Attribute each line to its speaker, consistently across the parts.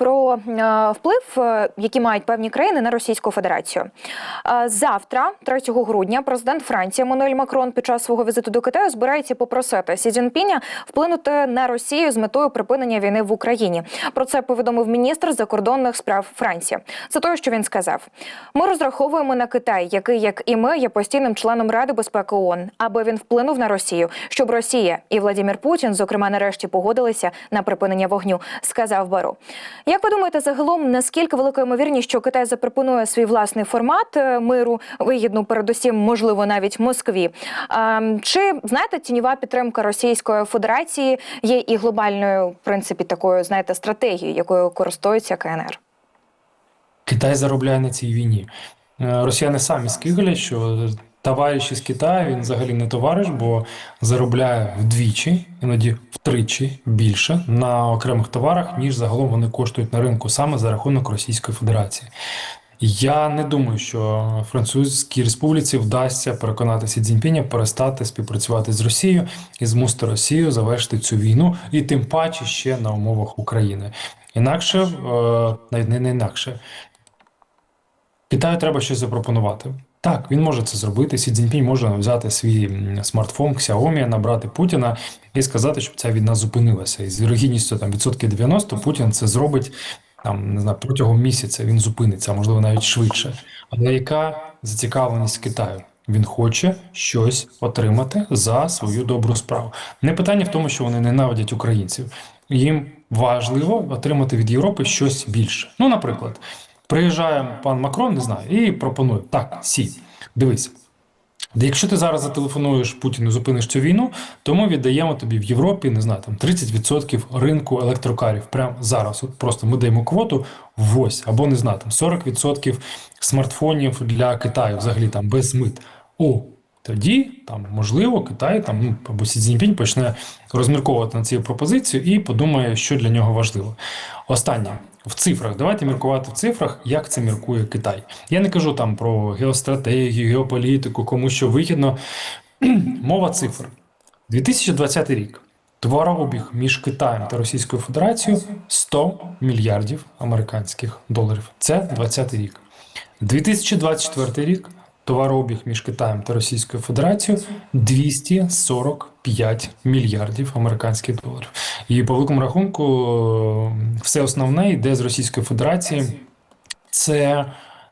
Speaker 1: про е, вплив, е, який мають певні країни на Російську Федерацію. Е, Завтра, 3 грудня, президент Франції Еммануель Макрон під час свого візиту до Китаю збирається попросити Сі Цзіньпіня вплинути на Росію з метою припинення війни в Україні. Про це повідомив міністр закордонних справ Франції. Це те, що він сказав. Ми розраховуємо на Китай, який, як і ми, є постійним членом Ради безпеки ООН, аби він вплинув на Росію, щоб Росія і Владимир Путін, зокрема, нарешті погодилися на припинення вогню, сказав Баро. Як ви думаєте, загалом наскільки велика ймовірність, що Китай запропонує свій власний формат е, миру, вигідну передусім, можливо, навіть Москві? Чи знаєте, тіньова підтримка Російської Федерації є і глобальною, в принципі, такою, знаєте, стратегією, якою користується КНР?
Speaker 2: Китай заробляє на цій війні. Е, Росіяни самі скиглять, що товариш із Китаю він взагалі не товариш, бо заробляє вдвічі, іноді втричі більше на окремих товарах, ніж загалом вони коштують на ринку саме за рахунок Російської Федерації. Я не думаю, що Французькій республіці вдасться переконати Сі Цзіньпіня перестати співпрацювати з Росією і змусити Росію завершити цю війну, і тим паче ще на умовах України. Інакше, е, навіть не, не інакше, Китаю треба щось запропонувати. Так, він може це зробити. Сі Цзіньпінь може взяти свій смартфон Xiaomi, набрати Путіна і сказати, щоб ця війна зупинилася. І з вірогідністю там відсотки 90 Путін це зробить там не знаю протягом місяця. Він зупиниться, а можливо навіть швидше. Але яка зацікавленість Китаю? Він хоче щось отримати за свою добру справу. Не питання в тому, що вони ненавидять українців. Їм важливо отримати від Європи щось більше. Ну, наприклад, приїжджає пан Макрон, не знаю, і пропонує: так, сі, дивись. Якщо ти зараз зателефонуєш Путіну, зупиниш цю війну, то ми віддаємо тобі в Європі, не знаю, там 30% ринку електрокарів. Прямо зараз. От просто ми даємо квоту в ось, або не знаю, там 40% смартфонів для Китаю, взагалі там без мит. О, тоді там можливо Китай там ну або Сі Цзіньпінь почне розмірковувати на цю пропозицію і подумає, що для нього важливо. Останнє в цифрах. Давайте міркувати в цифрах, як це міркує Китай. Я не кажу там про геостратегію, геополітику, кому що вигідно. Мова цифр. 2020 рік. Товарообіг між Китаєм та Російською Федерацією 100 мільярдів американських доларів. Це 20 рік. 2024 рік. Товарообіг між Китаєм та Російською Федерацією 245 мільярдів американських доларів. І по великому рахунку, е, все основне йде з Російської Федерації. Це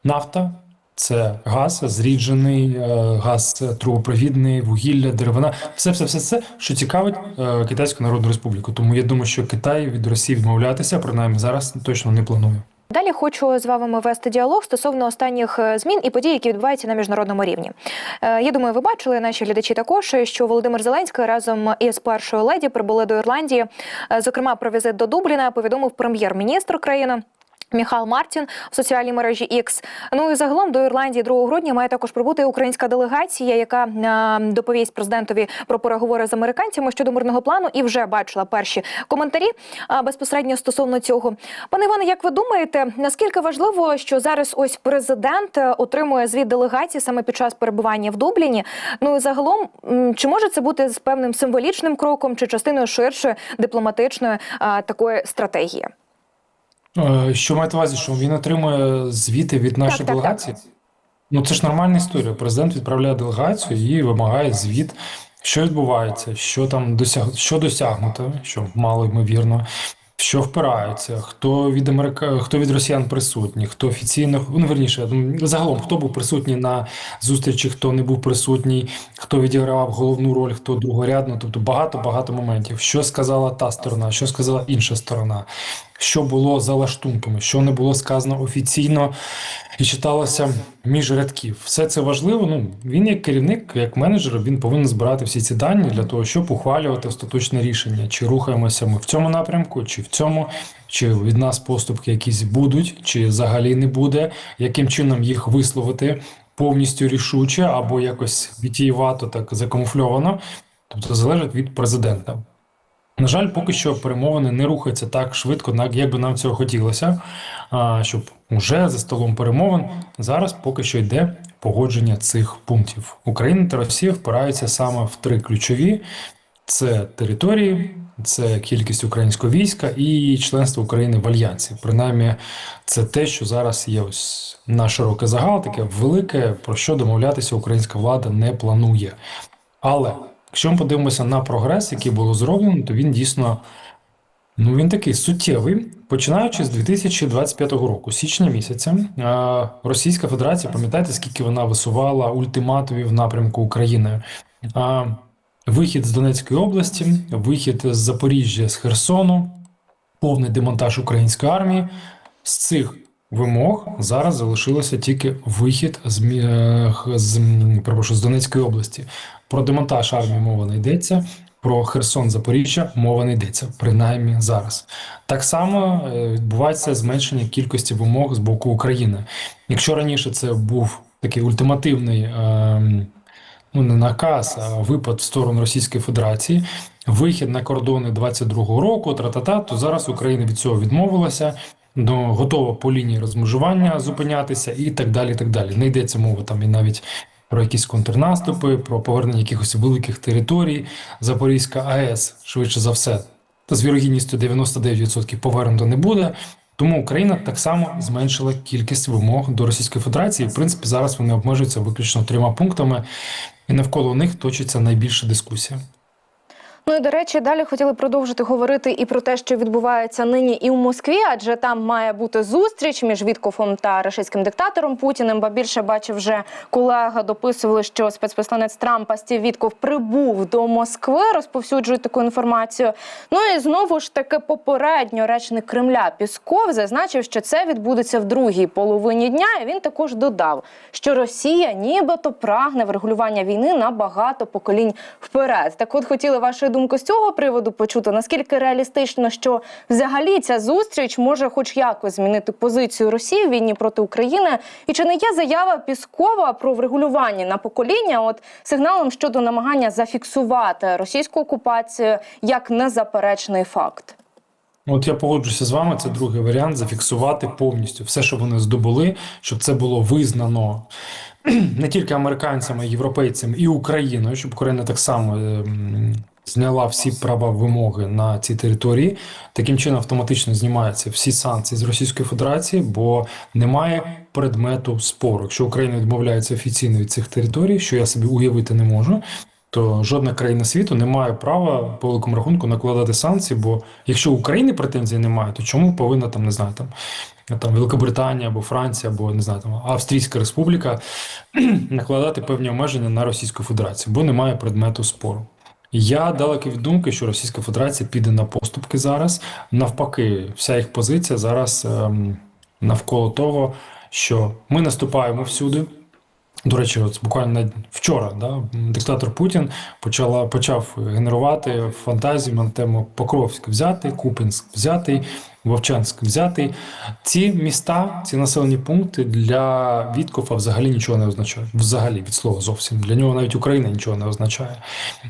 Speaker 2: нафта, це газ, зріджений, е, газ трубопровідний, вугілля, деревина. Все, все, все, все, що цікавить е, Китайську Народну Республіку. Тому я думаю, що Китай від Росії відмовлятися, принаймні зараз точно не планує.
Speaker 1: Далі хочу з вами вести діалог стосовно останніх е, змін і подій, які відбуваються на міжнародному рівні. Е, Я думаю, ви бачили наші глядачі також, що Володимир Зеленський разом із першою леді прибули до Ірландії. Е, Зокрема, про візит до Дубліна повідомив прем'єр-міністр країни. Міхал Мартін в соціальній мережі X. Ну і загалом до Ірландії 2 грудня має також прибути українська делегація, яка е, доповість президентові про переговори з американцями щодо мирного плану, і вже бачила перші коментарі е, безпосередньо стосовно цього. Пане Іване, як ви думаєте, наскільки важливо, що зараз ось президент е, отримує звіт делегації саме під час перебування в Дубліні? Ну і загалом, чи може це бути з певним символічним кроком чи частиною ширшої дипломатичної такої стратегії?
Speaker 2: Е, Що маєте увазі, що він отримує звіти від нашої
Speaker 1: Так, так,
Speaker 2: делегації? Ну це ж нормальна історія. Президент відправляє делегацію і вимагає звіт, що відбувається, що там досяг... що досягнуто, що мало ймовірно, що впираються, хто від Америка... хто від росіян присутній, хто офіційно, ну верніше, загалом, хто був присутній на зустрічі, хто не був присутній, хто відігравав головну роль, хто другорядно. Тобто багато багато моментів. Що сказала та сторона, що сказала інша сторона. Що було за лаштунками, що не було сказано офіційно і читалося між рядків. Все це важливо. Ну він як керівник, як менеджер, він повинен збирати всі ці дані для того, щоб ухвалювати остаточне рішення, чи рухаємося ми в цьому напрямку, чи в цьому, чи від нас поступки якісь будуть, чи взагалі не буде, яким чином їх висловити повністю рішуче або якось вітієвато, так закамуфльовано. Тобто залежить від президента. На жаль, поки що перемовини не рухаються так швидко, як би нам цього хотілося, щоб уже за столом перемовин зараз поки що йде погодження цих пунктів. Україна та Росія впираються саме в три ключові: Це території, це кількість українського війська і членство України в альянсі. Принаймні, це те, що зараз є ось на широкий загал, таке велике, про що домовлятися українська влада не планує. Але якщо ми подивимося на прогрес, який було зроблено, то він дійсно ну він такий суттєвий. Починаючи з 2025 року, січня місяця, е, Російська Федерація, пам'ятаєте, скільки вона висувала ультиматумів в напрямку України? Е, Вихід з Донецької області, вихід з Запоріжжя, з Херсону, повний демонтаж української армії. З цих вимог зараз залишилося тільки вихід з, е, з, м, з Донецької області. Про демонтаж армії мова не йдеться. Про Херсон Запоріжжя мова не йдеться, принаймні зараз. Так само е, відбувається зменшення кількості вимог з боку України. Якщо раніше це був такий ультимативний, ем, ну не наказ, а випад в сторону Російської Федерації, вихід на кордони 22-го року, тра-та-та, то зараз Україна від цього відмовилася. До готова по лінії розмежування зупинятися і так далі. так далі. Не йдеться мова там і навіть про якісь контрнаступи, про повернення якихось великих територій. Запорізька АЕС, швидше за все, та з вірогідністю 99% повернуто не буде. Тому Україна так само зменшила кількість вимог до Російської Федерації. В принципі, зараз вони обмежуються виключно трьома пунктами, і навколо них точиться найбільша дискусія.
Speaker 3: Ну і до речі, далі хотіли продовжити говорити і про те, що відбувається нині і в Москві, адже там має бути зустріч між Віткофом та рашистським диктатором Путіним. Ба більше бачив вже колега дописували, що спецпосланець Трампа Стів Вітков прибув до Москви, розповсюджують таку інформацію. Ну і знову ж таки попередньо речник Кремля Пісков зазначив, що це відбудеться в другій половині дня. І він також додав, що Росія нібито прагне врегулювання війни на багато поколінь вперед. Так, от хотіли вашої думки з цього приводу почути. Наскільки реалістично, що взагалі ця зустріч може, хоч якось, змінити позицію Росії в війні проти України? І чи не є заява Піскова про врегулювання на покоління? От сигналом щодо намагання зафіксувати російську окупацію як незаперечний факт?
Speaker 2: От я погоджуся з вами. Це другий варіант зафіксувати повністю все, що вони здобули, щоб це було визнано не тільки американцями, європейцями і Україною, щоб Україна так само ем, зняла всі права вимоги на цій території. Таким чином автоматично знімаються всі санкції з Російської Федерації, бо немає предмету спору. Якщо Україна відмовляється офіційно від цих територій, що я собі уявити не можу. То жодна країна світу не має права по великому рахунку накладати санкції, бо якщо України претензій немає, то чому повинна там не знаю там, там Великобританія або Франція, або не знаю там Австрійська Республіка накладати певні обмеження на Російську Федерацію, бо немає предмету спору. Я далекий від думки, що Російська Федерація піде на поступки зараз. Навпаки, вся їх позиція зараз ем, навколо того, що ми наступаємо всюди. До речі, от буквально вчора да, диктатор Путін почала, почав генерувати фантазію на тему Покровськ взятий, Купінськ взятий, Вовчанськ взятий. Ці міста, ці населені пункти для Віткофа взагалі нічого не означають. Взагалі, від слова зовсім. Для нього навіть Україна нічого не означає.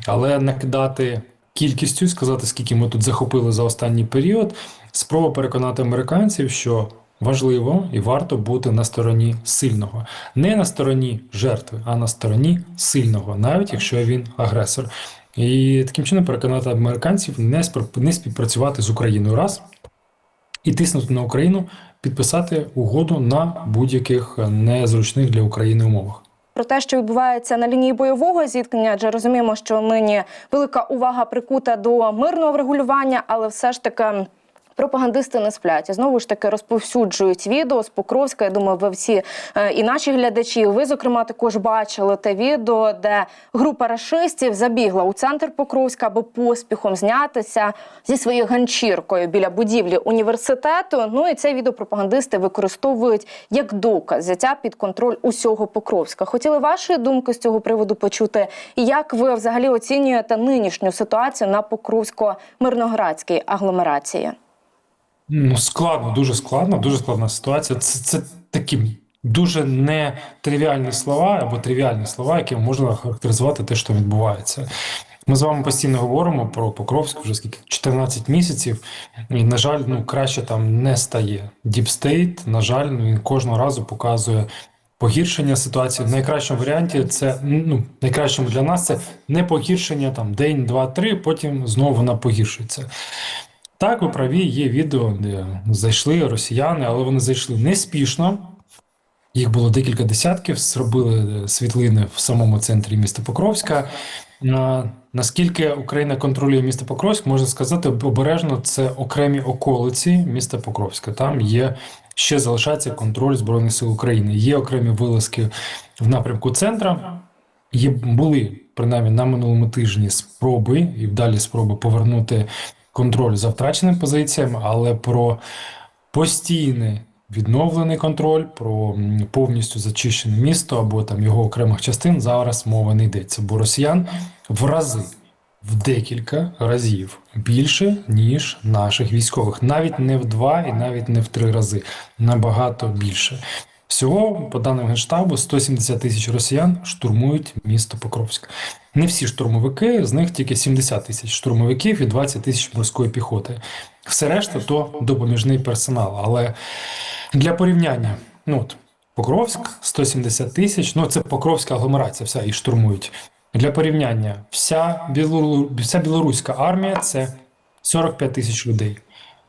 Speaker 2: Але накидати кількістю, сказати, скільки ми тут захопили за останній період, спроба переконати американців, що важливо і варто бути на стороні сильного, не на стороні жертви, а на стороні сильного, навіть якщо він агресор. І таким чином переконати американців не співпрацювати з Україною раз і тиснути на Україну, підписати угоду на будь-яких незручних для України умовах.
Speaker 3: Про те, що відбувається на лінії бойового зіткнення, адже розуміємо, що нині велика увага прикута до мирного врегулювання, але все ж таки. Пропагандисти не сплять знову ж таки розповсюджують відео з Покровська. Я думаю, ви всі е, і наші глядачі, ви зокрема також бачили те відео, де група рашистів забігла у центр Покровська, аби поспіхом знятися зі своєю ганчіркою біля будівлі університету. Ну і це відео пропагандисти використовують як доказ взяття під контроль усього Покровська. Хотіли вашої думки з цього приводу почути, як ви взагалі оцінюєте нинішню ситуацію на Покровсько-мирноградській агломерації?
Speaker 2: Ну, складно, дуже складно, дуже складна ситуація. Це, це такі дуже нетривіальні слова або тривіальні слова, які можна характеризувати те, що відбувається. Ми з вами постійно говоримо про Покровськ вже скільки 14 місяців, і, на жаль, ну краще там не стає. State, на жаль, ну, він кожного разу показує Погіршення ситуації в найкращому варіанті це ну, найкращому для нас це не погіршення там день, два, три, потім знову вона погіршується. Так, ви праві, є відео, де зайшли росіяни, але вони зайшли неспішно. Їх було декілька десятків, зробили світлини в самому центрі міста Покровська. Наскільки Україна контролює місто Покровськ, можна сказати обережно, це окремі околиці міста Покровська. Там є ще залишається контроль Збройних сил України. Є окремі вилазки в напрямку центра. Є були принаймні на минулому тижні спроби і далі спроби повернути контроль за втраченими позиціями, але про постійний відновлений контроль, про повністю зачищене місто або там його окремих частин зараз мова не йдеться, бо росіян в рази. В декілька разів більше, ніж наших військових, навіть не в два і навіть не в три рази, набагато більше. Всього, по даним Генштабу, 170 тисяч росіян штурмують місто Покровськ. Не всі штурмовики, з них тільки 70 тисяч штурмовиків і 20 тисяч морської піхоти. Все решта то допоміжний персонал. Але для порівняння, ну от Покровськ 170 тисяч, ну це Покровська агломерація, вся і штурмують. Для порівняння, вся, білору... вся білоруська армія це 45 тисяч людей.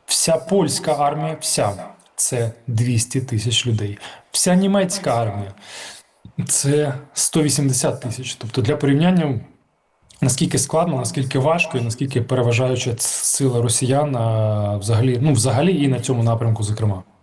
Speaker 2: Вся польська армія, вся це 200 тисяч людей. Вся німецька армія це 180 тисяч. Тобто для порівняння, наскільки складно, наскільки важко і наскільки переважаюча сила росіян взагалі, ну взагалі і на цьому напрямку, зокрема.